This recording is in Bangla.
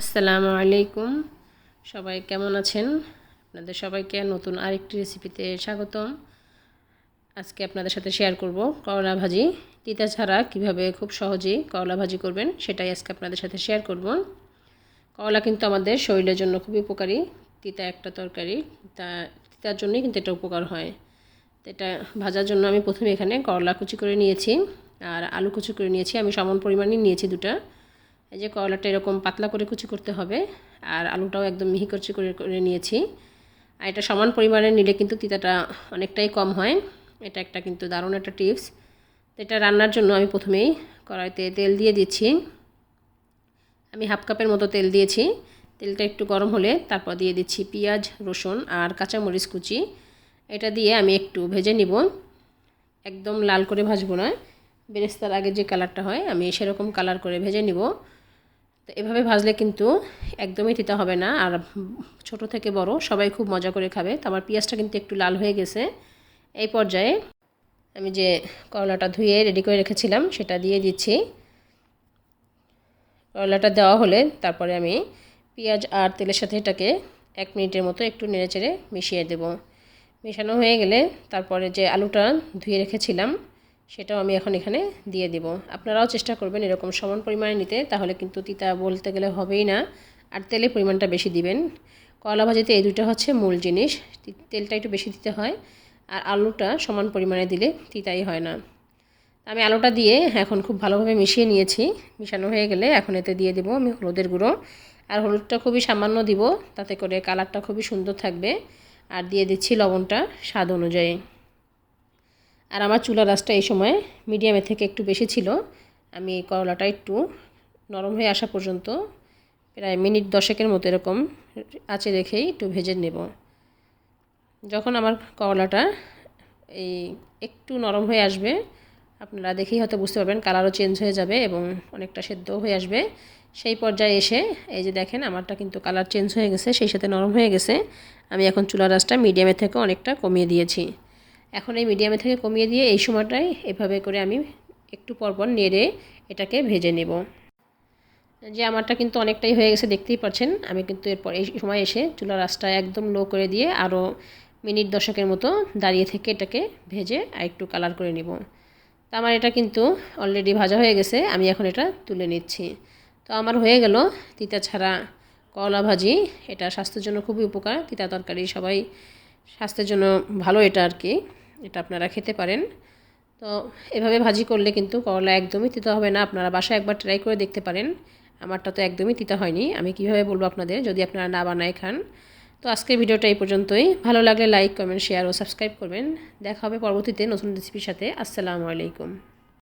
আসসালামু আলাইকুম। সবাই কেমন আছেন? আপনাদের সবাইকে নতুন আরেকটি রেসিপিতে স্বাগতম। আজকে আপনাদের সাথে শেয়ার করব করলা ভাজি। তিতা ছাড়া কীভাবে খুব সহজেই করলা ভাজি করবেন সেটাই আজকে আপনাদের সাথে শেয়ার করব। করলা কিন্তু আমাদের শরীরের জন্য খুবই উপকারী। তিতা একটা তরকারি, তা তিতার জন্যই কিন্তু এটা উপকার হয়। এটা ভাজার জন্য আমি প্রথমে এখানে করলা কুচি করে নিয়েছি। আর আলু কুচি করে নিয়েছি। আমি সমান পরিমাণে নিয়েছি দুটা। এই যে করলাটা এরকম পাতলা করে কুচি করতে হবে, আর আলুটাও একদম মিহি কুচি করে করে নিয়েছি। আর এটা সমান পরিমাণে নিলে কিন্তু তিতাটা অনেকটাই কম হয়। এটা একটা কিন্তু দারুণ একটা টিপস। এটা রান্নার জন্য আমি প্রথমেই কড়াইতে তেল দিয়ে দিচ্ছি। আমি হাফ কাপের মতো তেল দিয়েছি। তেলটা একটু গরম হলে তারপর দিয়ে দিচ্ছি পেঁয়াজ, রসুন আর কাঁচামরিচ কুচি। এটা দিয়ে আমি একটু ভেজে নিব। একদম লাল করে ভাজবো না। বেরেস্তার আগে যে কালারটা হয়, আমি সেরকম কালার করে ভেজে নিব। তো এভাবে ভাজলে কিন্তু একদমই তিতা হবে না। আর ছোট থেকে বড় সবাই খুব মজা করে খাবে। তো আমার পেঁয়াজটা কিন্তু একটু লাল হয়ে গেছে। এই পর্যায়ে আমি যে করলাটা ধুয়ে রেডি করে রেখেছিলাম, সেটা দিয়ে দিচ্ছি। করলাটা দেওয়া হলে তারপরে আমি পেঁয়াজ আর তেলের সাথে এটাকে এক মিনিটের মতো একটু নেড়েচেড়ে মিশিয়ে দেব। মেশানো হয়ে গেলে তারপরে যে আলুটা ধুয়ে রেখেছিলাম সেটাও আমি এখন এখানে দিয়ে দিব। আপনারাও চেষ্টা করবেন এরকম সমান পরিমাণে নিতে, তাহলে কিন্তু তিতা বলতে গেলে হবেই না। আর তেলের পরিমাণটা বেশি দিবেন। কলা ভাজিতে এই দুটো হচ্ছে মূল জিনিস তেলটা একটু বেশি দিতে হয়। আর আলুটা সমান পরিমাণে দিলে তিতাই হয় না। আমি আলুটা দিয়ে এখন খুব ভালোভাবে মিশিয়ে নিয়েছি। মিশানো হয়ে গেলে এখন এতে দিয়ে দেবো আমি হলুদের গুঁড়ো। আর হলুদটা খুবই সামান্য দিব, তাতে করে কালারটা খুবই সুন্দর থাকবে। আর দিয়ে দিচ্ছি লবণটা স্বাদ অনুযায়ী। আর আমার চুলা রাসটা এই সময় মিডিয়ামের থেকে একটু বেশি ছিল। আমি করলাটা একটু নরম হয়ে আসা পর্যন্ত প্রায় মিনিট দশেকের মতো এরকম আঁচে রেখেই একটু ভেজে নেব। যখন আমার করলাটা এই একটু নরম হয়ে আসবে, আপনারা দেখেই হয়তো বুঝতে পারবেন কালারও চেঞ্জ হয়ে যাবে এবং অনেকটা সেদ্ধ হয়ে আসবে। সেই পর্যায়ে এসে এই যে দেখেন আমারটা কিন্তু কালার চেঞ্জ হয়ে গেছে, সেই সাথে নরম হয়ে গেছে। আমি এখন চুলা রাসটা মিডিয়ামের থেকে অনেকটা কমিয়ে দিয়েছি। এখন এই মিডিয়ামে থেকে কমিয়ে দিয়ে এই সময়টাই এভাবে করে আমি একটু পরপর নেড়ে এটাকে ভেজে নেব। যে আমারটা কিন্তু অনেকটাই হয়ে গেছে, দেখতেই পাচ্ছেন। আমি কিন্তু এরপর এই সময় এসে চুলার রাসটা একদম লো করে দিয়ে আরও মিনিট দশকের মতো দাঁড়িয়ে থেকে এটাকে ভেজে আর একটু কালার করে নিব। তো আমার এটা কিন্তু অলরেডি ভাজা হয়ে গেছে, আমি এখন এটা তুলে নিচ্ছি। তো আমার হয়ে গেল তিতা ছাড়া কলা ভাজি। এটা স্বাস্থ্যের জন্য খুবই উপকার, তিতা তরকারি সবাই স্বাস্থ্যের জন্য ভালো এটা আর কি। এটা আপনারা খেতে পারেন। তো এভাবে ভাজি করলে কিন্তু করলা একদমই তিতা হবে না। আপনারা বাসায় একবার ট্রাই করে দেখতে পারেন। আমারটা তো একদমই তিতা হয়নি। আমি কীভাবে বলব আপনাদের? যদি আপনারা না বানায় খান। তো আজকের ভিডিওটা এই পর্যন্তই। ভালো লাগলে লাইক কমেন্ট শেয়ার ও সাবস্ক্রাইব করবেন। দেখা হবে পরবর্তীতে নতুন রেসিপির সাথে। আসসালামু আলাইকুম।